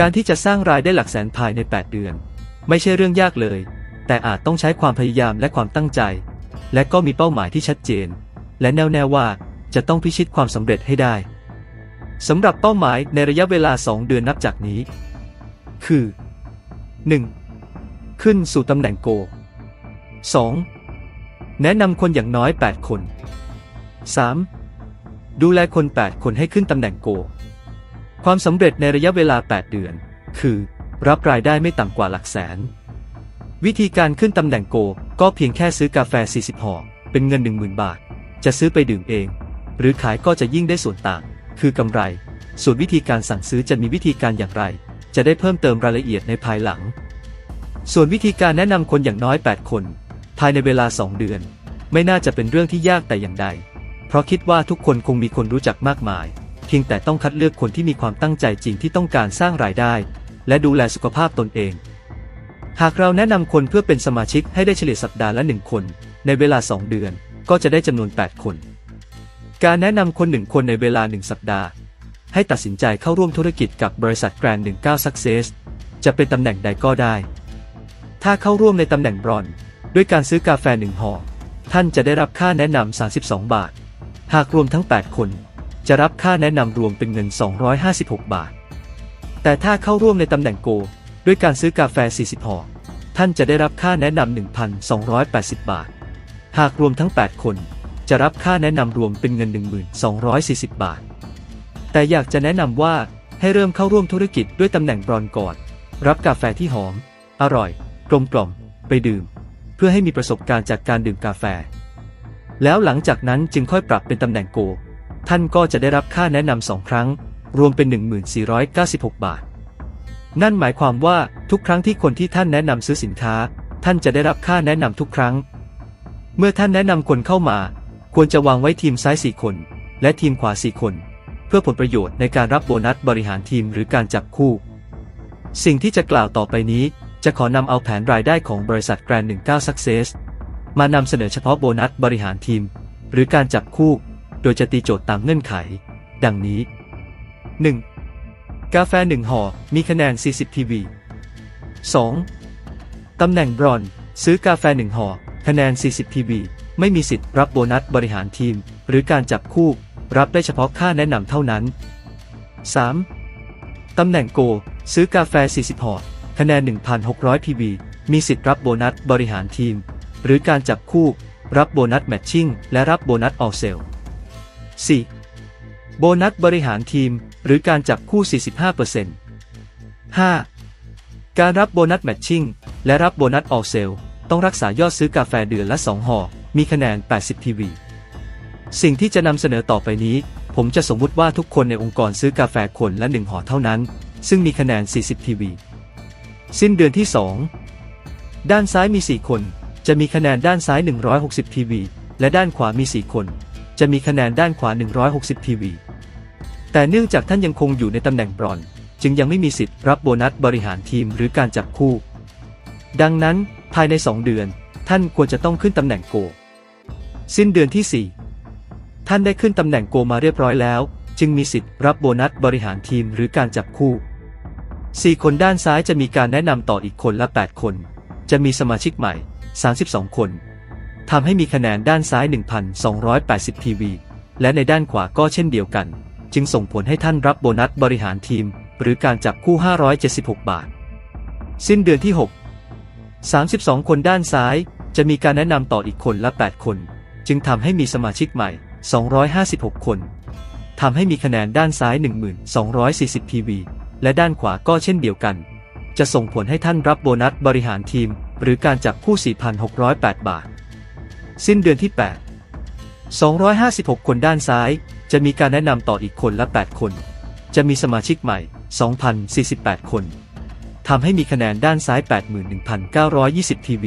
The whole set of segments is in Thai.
การที่จะสร้างรายได้หลักแสนภายใน 8 เดือน ไม่ใช่เรื่องยากเลย แต่อาจต้องใช้ความพยายามและความตั้งใจ และก็มีเป้าหมายที่ชัดเจน และแน่วแน่ว่าจะต้องพิชิตความสำเร็จให้ได้สำหรับเป้าหมายในระยะเวลา 2 เดือนนับจากนี้ คือ 1. ขึ้นสู่ตำแหน่งโก 2. แนะนำคนอย่างน้อย 8 คน 3. ดูแลคน 8 คนให้ขึ้นตำแหน่งโก ความสำเร็จในระยะเวลา 8 เดือน คือ รับรายได้ไม่ต่ำกว่าหลักแสน วิธีการขึ้นตำแหน่งโก ก็เพียงแค่ซื้อกาแฟ 40ห่อเป็นเงิน 10,000 บาท จะซื้อไปดื่มเอง หรือขายก็จะยิ่งได้ส่วนต่าง คือกำไร ส่วนวิธีการสั่งซื้อจะมีวิธีการอย่างไร จะได้เพิ่มเติมรายละเอียดในภายหลัง ส่วนวิธีการแนะนำคนอย่างน้อย 8 คน ภายในเวลา 2 เดือน ไม่น่าจะเป็นเรื่องที่ยากแต่อย่างใด เพราะคิดว่าทุกคนคงมีคนรู้จักมากมาย พียงแต่ต้องคัดเลือกคนที่มีความตั้งใจจริงที่ต้องการสร้างรายได้ และดูแลสุขภาพตนเอง หากเราแนะนำคนเพื่อเป็นสมาชิกให้ได้เฉลี่ยสัปดาห์ละหนึ่งคน ในเวลา 2 เดือน ก็จะได้จำนวน 8 คน การแนะนำคนหนึ่งคนในเวลา 1 สัปดาห์ ให้ตัดสินใจเข้าร่วมธุรกิจกับบริษัทแกรนด์19 Success จะเป็นตำแหน่งใดก็ได้ ถ้าเข้าร่วมในตำแหน่งบรอนด้วยการซื้อกาแฟหนึ่งห่อท่านจะได้รับค่าแนะนำ32 บาท หากรวมทั้ง 8 คน จะรับค่าแนะนำรวมเป็นเงิน 256 บาท แต่ถ้าเข้าร่วมในตำแหน่งโก ด้วยการซื้อกาแฟ 40ห่อท่านจะได้รับค่าแนะนำ1,280 บาท หากรวมทั้ง 8 คน จะรับค่าแนะนำรวมเป็นเงิน 1,240 บาท แต่อยากจะแนะนำว่าให้เริ่มเข้าร่วมธุรกิจด้วยตำแหน่งบรอนก่อน รับกาแฟที่หอม อร่อย กลมกล่อม ไปดื่ม เพื่อให้มีประสบการณ์จากการดื่มกาแฟ แล้วหลังจากนั้นจึงค่อยปรับเป็นตำแหน่งโก ท่านก็จะได้รับค่าแนะนำสองครั้ง รวมเป็น 1496 บาท นั่นหมายความว่าทุกครั้งที่คนที่ท่านแนะนำซื้อสินค้า ท่านจะได้รับค่าแนะนำทุกครั้ง เมื่อท่านแนะนำคนเข้ามา ควรจะวางไว้ทีมซ้าย 4 คน และทีมขวา 4 คน เพื่อผลประโยชน์ในการรับโบนัสบริหารทีมหรือการจับคู่ สิ่งที่จะกล่าวต่อไปนี้ จะขอนำเอาแผนรายได้ของบริษัทแกรนด์19 Success มานำเสนอเฉพาะโบนัสบริหารทีม หรือการจับคู่ โดยจะตีโจทย์ตามเงื่อนไข ดังนี้ 1. กาแฟ 1 ห่อ มีคะแนน 40 PV 2. ตำแหน่งบรอนซ์ซื้อกาแฟ 1 ห่อ คะแนน 40 PV ไม่มีสิทธิ์รับโบนัสบริหารทีม หรือการจับคู่ รับได้เฉพาะค่าแนะนำเท่านั้น 3. ตำแหน่งโก ซื้อกาแฟ 40 ห่อ คะแนน 1,600 PV มีสิทธิ์รับโบนัสบริหารทีม หรือการจับคู่ รับโบนัสแมทชิ่ง และรับโบนัสออเซล 4. โบนัสบริหารทีม หรือการจับคู่ 45% 5. การรับโบนัสแมทชิ่งและรับโบนัสออลเซลต้องรักษายอดซื้อกาแฟเดือนละ 2ห่อ มีคะแนน 80 PV สิ่งที่จะนำเสนอต่อไปนี้ ผมจะสมมุติว่าทุกคนในองค์กรซื้อกาแฟคนละ 1ห่อเท่านั้น ซึ่งมีคะแนน 40 PV สิ้นเดือนที่ 2 ด้านซ้ายมี 4 คน จะมีคะแนนด้านซ้าย 160 PV และด้านขวามี 4 คน จะมีคะแนนด้านขวา 160 PV แต่เนื่องจากท่านยังคงอยู่ในตำแหน่งบรอน จึงยังไม่มีสิทธิ์รับโบนัสบริหารทีมหรือการจับคู่ ดังนั้นภายใน 2 เดือน ท่านควรจะต้องขึ้นตำแหน่งโก สิ้นเดือนที่ 4 ท่านได้ขึ้นตำแหน่งโกมาเรียบร้อยแล้ว จึงมีสิทธิ์รับโบนัสบริหารทีมหรือการจับคู่ 4 คนด้านซ้ายจะมีการแนะนำต่ออีกคนละ 8 คน จะมีสมาชิกใหม่ 32 คน ทำให้มีคะแนนด้านซ้าย 1,280 PV และในด้านขวาก็เช่นเดียวกัน จึงส่งผลให้ท่านรับโบนัสบริหารทีม หรือการจับคู่ 576 บาท สิ้นเดือนที่ 6 32 คนด้านซ้าย จะมีการแนะนำต่ออีกคนละ 8 คน จึงทำให้มีสมาชิกใหม่ 256 คนทำให้มีคะแนนด้านซ้าย 1240 PV และด้านขวาก็เช่นเดียวกัน จะส่งผลให้ท่านรับโบนัสบริหารทีม หรือการจับคู่ 4,608 บาท สิ้นเดือนที่ 8 256 คนด้านซ้าย จะมีการแนะนำต่ออีกคนละ 8 คน จะมีสมาชิกใหม่ 2,048 คนทำให้มีคะแนนด้านซ้าย 81,920 PV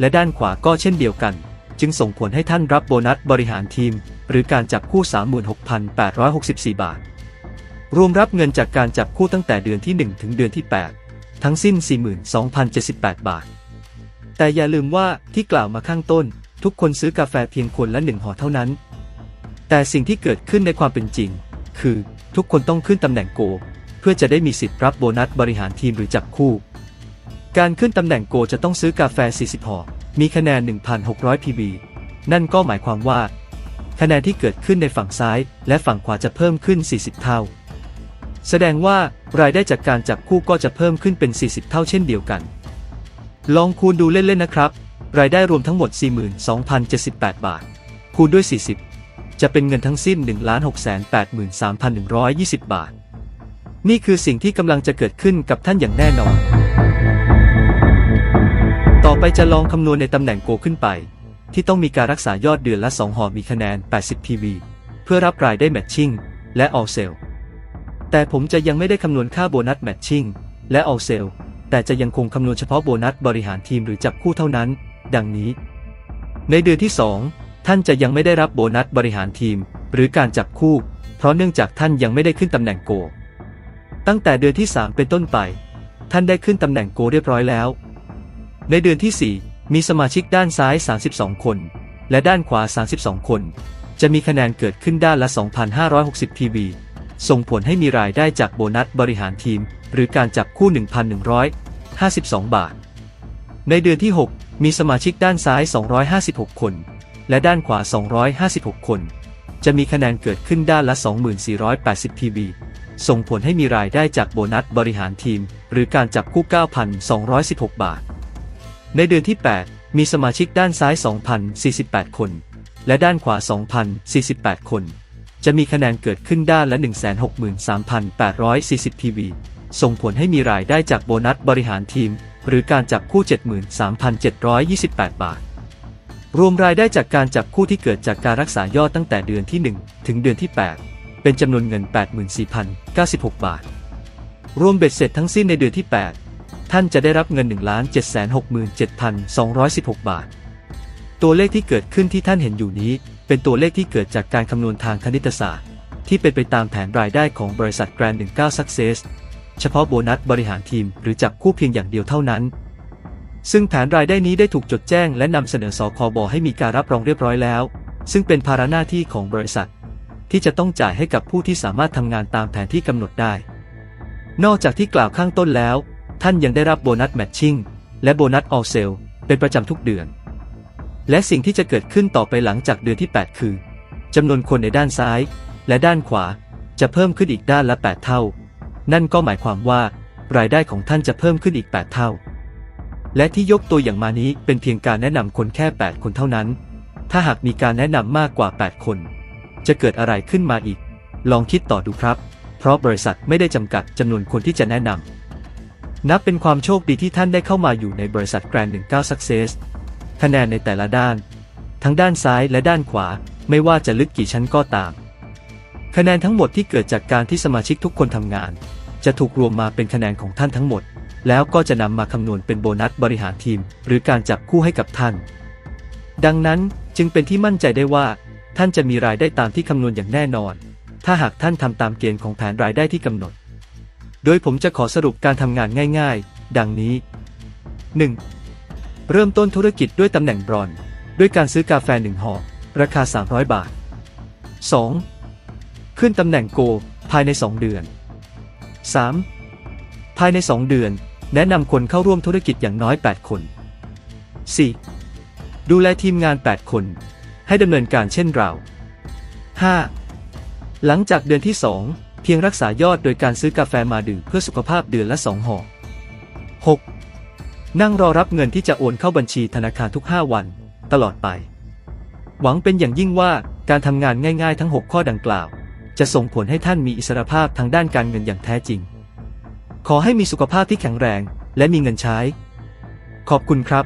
และด้านขวาก็เช่นเดียวกัน จึงส่งผลให้ท่านรับโบนัสบริหารทีม หรือการจับคู่ 36,864 บาท รวมรับเงินจากการจับคู่ตั้งแต่เดือนที่ 1 ถึงเดือนที่ 8 ทั้งสิ้น 42,078 บาท แต่อย่าลืมว่าที่กล่าวมาข้างต้น ทุกคนซื้อกาแฟเพียงคนละหนึ่งห่อเท่านั้น แต่สิ่งที่เกิดขึ้นในความเป็นจริง คือทุกคนต้องขึ้นตำแหน่งโก เพื่อจะได้มีสิทธิ์รับโบนัสบริหารทีมหรือจับคู่ การขึ้นตำแหน่งโกจะต้องซื้อกาแฟ 40ห่อมีคะแนน 1,600 PB นั่นก็หมายความว่า คะแนนที่เกิดขึ้นในฝั่งซ้าย และฝั่งขวาจะเพิ่มขึ้น 40 เท่า แสดงว่ารายได้จากการจับคู่ก็จะเพิ่มขึ้นเป็น 40 เท่าเช่นเดียวกัน ลองคูณดูเล่นๆนะครับ รายได้รวมทั้งหมด 42,078 บาท คูณด้วย 40 จะเป็นเงินทั้งสิ้น 1,683,120 บาท นี่คือสิ่งที่กำลังจะเกิดขึ้นกับท่านอย่างแน่นอน ต่อไปจะลองคำนวณในตำแหน่งโกขึ้นไป ที่ต้องมีการรักษายอดเดือนละ 2 หอมีคะแนน 80 PV เพื่อรับรายได้แมทชิ่งและออเซลแต่ผมจะยังไม่ได้คำนวณค่าโบนัสแมทชิ่งและออเซลแต่จะยังคงคำนวณเฉพาะโบนัสบริหารทีมหรือจับคู่เท่านั้น ดังนี้ ในเดือนที่ 2 ท่านจะยังไม่ได้รับโบนัสบริหารทีม หรือการจับคู่ เพราะเนื่องจากท่านยังไม่ได้ขึ้นตำแหน่งโก ตั้งแต่เดือนที่ 3 เป็นต้นไป ท่านได้ขึ้นตำแหน่งโกเรียบร้อยแล้ว ในเดือนที่ 4 มีสมาชิกด้านซ้าย 32 คน และด้านขวา 32 คน จะมีคะแนนเกิดขึ้นด้านละ 2,560 PB ส่งผลให้มีรายได้จากโบนัสบริหารทีม หรือการจับคู่ 1,152 บาท ในเดือนที่ 6 มีสมาชิกด้านซ้าย 256 คน และด้านขวา 256 คน จะมีคะแนนเกิดขึ้นด้านละ 2,480 PB ส่งผลให้มีรายได้จากโบนัสบริหารทีม หรือการจับคู่ 9,216 บาท ในเดือนที่ 8 มีสมาชิกด้านซ้าย 2,048 คน และด้านขวา 2,048 คน จะมีคะแนนเกิดขึ้นด้านละ 163,840 PV ส่งผลให้มีรายได้จากโบนัสบริหารทีม หรือการจับคู่ 73,728 บาท รวมรายได้จากการจับคู่ที่เกิดจากการรักษายอดตั้งแต่เดือนที่ 1 ถึงเดือนที่ 8 เป็นจำนวนเงิน 84,096 บาท รวมเบ็ดเสร็จทั้งสิ้นในเดือนที่ 8 ท่านจะได้รับเงิน 1,767,216 บาท ตัวเลขที่เกิดขึ้นที่ท่านเห็นอยู่นี้ เป็นตัวเลขที่เกิดจากการคำนวณทางคณิตศาสตร์ ที่เป็นไปตามแผนรายได้ของบริษัท Grand 19 Success เฉพาะโบนัสบริหารทีมหรือจับคู่เพียงอย่างเดียวเท่านั้น ซึ่งแผนรายได้นี้ได้ถูกจดแจ้งและนำเสนอสคบให้มีการรับรองเรียบร้อยแล้ว ซึ่งเป็นภาระหน้าที่ของบริษัท ที่จะต้องจ่ายให้กับผู้ที่สามารถทำงานตามแผนที่กำหนดได้ นอกจากที่กล่าวข้างต้นแล้ว ท่านยังได้รับโบนัสแมทชิ่งและโบนัสออเซลเป็นประจำทุกเดือน และสิ่งที่จะเกิดขึ้นต่อไปหลังจากเดือนที่ 8 คือจำนวนคนในด้านซ้าย และด้านขวาจะเพิ่มขึ้นอีกด้านละ 8 เท่า นั่นก็หมายความว่า รายได้ของท่านจะเพิ่มขึ้นอีก 8 เท่า และที่ยกตัวอย่างมานี้เป็นเพียงการแนะนำคนแค่ 8 คนเท่านั้น ถ้าหากมีการแนะนำมากกว่า 8 คน จะเกิดอะไรขึ้นมาอีก ลองคิดต่อดูครับ เพราะบริษัทไม่ได้จำกัดจำนวนคนที่จะแนะนำนับเป็นความโชคดีที่ท่านได้เข้ามาอยู่ในบริษัท Grand 19 Success คะแนนในแต่ละด้าน ทั้งด้านซ้ายและด้านขวาไม่ว่าจะลึกกี่ชั้นก็ตาม คะแนนทั้งหมดที่เกิดจากการที่สมาชิกทุกคนทำงาน จะถูกรวมมาเป็นคะแนนของท่านทั้งหมด แล้วก็จะนำมาคำนวณเป็นโบนัสบริหารทีม หรือการจับคู่ให้กับท่าน ดังนั้นจึงเป็นที่มั่นใจได้ว่า ท่านจะมีรายได้ตามที่คำนวณอย่างแน่นอน ถ้าหากท่านทำตามเกณฑ์ของแผนรายได้ที่กำหนด โดยผมจะขอสรุปการทำงานง่าย ๆ ดังนี้ 1. เริ่มต้นธุรกิจด้วยตำแหน่งบรอนด้วยการซื้อกาแฟหนึ่งห่อราคา 300 บาท 2. ขึ้นตำแหน่งโก ภายใน 2 เดือน 3. ภายใน 2 เดือน แนะนำคนเข้าร่วมธุรกิจอย่างน้อย 8 คน 4. ดูแลทีมงาน 8 คน ให้ดำเนินการเช่นเรา 5. หลังจากเดือนที่ 2 เพียงรักษายอดโดยการซื้อกาแฟมาดื่มเพื่อสุขภาพเดือนละ 2ห่อ 6. นั่งรอรับเงินที่จะโอนเข้าบัญชีธนาคารทุก 5 วัน ตลอดไป หวังเป็นอย่างยิ่งว่าการทำงานง่ายๆทั้ง 6 ข้อดังกล่าว จะส่งผลให้ท่านมีอิสรภาพทางด้านการเงินอย่างแท้จริง ขอให้มีสุขภาพที่แข็งแรง และมีเงินใช้ ขอบคุณครับ